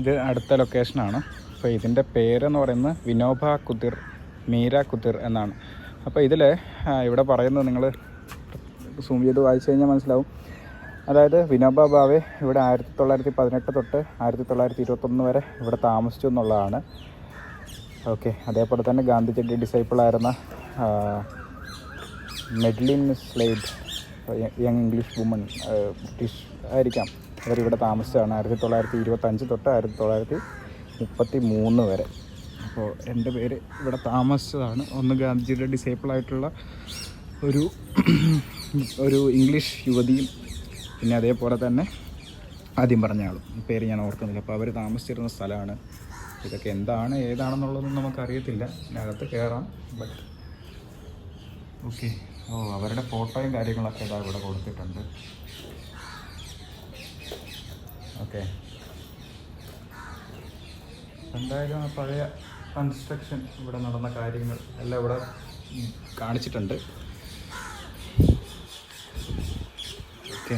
ഇത് അടുത്ത ലൊക്കേഷനാണ് അപ്പോൾ ഇതിന്റെ പേരെന്ന് പറയുന്നത് വിനോബ കുതിർ മീര കുതിർ എന്നാണ്. അപ്പോൾ ഇതിൽ ഇവിടെ പറയുന്നത് നിങ്ങൾ സൂം ചെയ്ത് വായിച്ചു കഴിഞ്ഞാൽ മനസ്സിലാവും. അതായത് വിനോബ ഭാവെ ഇവിടെ ആയിരത്തി തൊള്ളായിരത്തി പതിനെട്ട് തൊട്ട് ആയിരത്തി തൊള്ളായിരത്തി ഇരുപത്തൊന്ന് വരെ ഇവിടെ താമസിച്ചു എന്നുള്ളതാണ്. ഓക്കെ അതേപോലെ തന്നെ ഗാന്ധിജിയുടെ ഡിസൈപ്പിളായിരുന്ന Madeleine Slade young English woman British ആയിരിക്കാം. അവരിവിടെ താമസിച്ചതാണ് ആയിരത്തി തൊള്ളായിരത്തി ഇരുപത്തഞ്ച് തൊട്ട് ആയിരത്തി തൊള്ളായിരത്തി മുപ്പത്തി മൂന്ന് വരെ. അപ്പോൾ എന്റെ പേര് ഇവിടെ താമസിച്ചതാണ്. ഒന്ന് ഗാന്ധിജിയുടെ ഡിസേബിളായിട്ടുള്ള ഒരു ഒരു ഇംഗ്ലീഷ് യുവതിയും പിന്നെ അതേപോലെ തന്നെ ആദ്യം പറഞ്ഞ ആളും. പേര് ഞാൻ ഓർക്കുന്നില്ല. അപ്പോൾ അവർ താമസിച്ചിരുന്ന സ്ഥലമാണ്. ഇതൊക്കെ എന്താണ് ഏതാണെന്നുള്ളതൊന്നും നമുക്കറിയത്തില്ല. ഇതിനകത്ത് കയറാം. ബട്ട് ഓക്കെ ഓ അവരുടെ ഫോട്ടോയും കാര്യങ്ങളൊക്കെ ഇതാ ഇവിടെ കൊടുത്തിട്ടുണ്ട്. ഓക്കെ. എന്തായാലും ആ പഴയ കൺസ്ട്രക്ഷൻ ഇവിടെ നടന്ന കാര്യങ്ങൾ എല്ലാം ഇവിടെ കാണിച്ചിട്ടുണ്ട്. ഓക്കെ.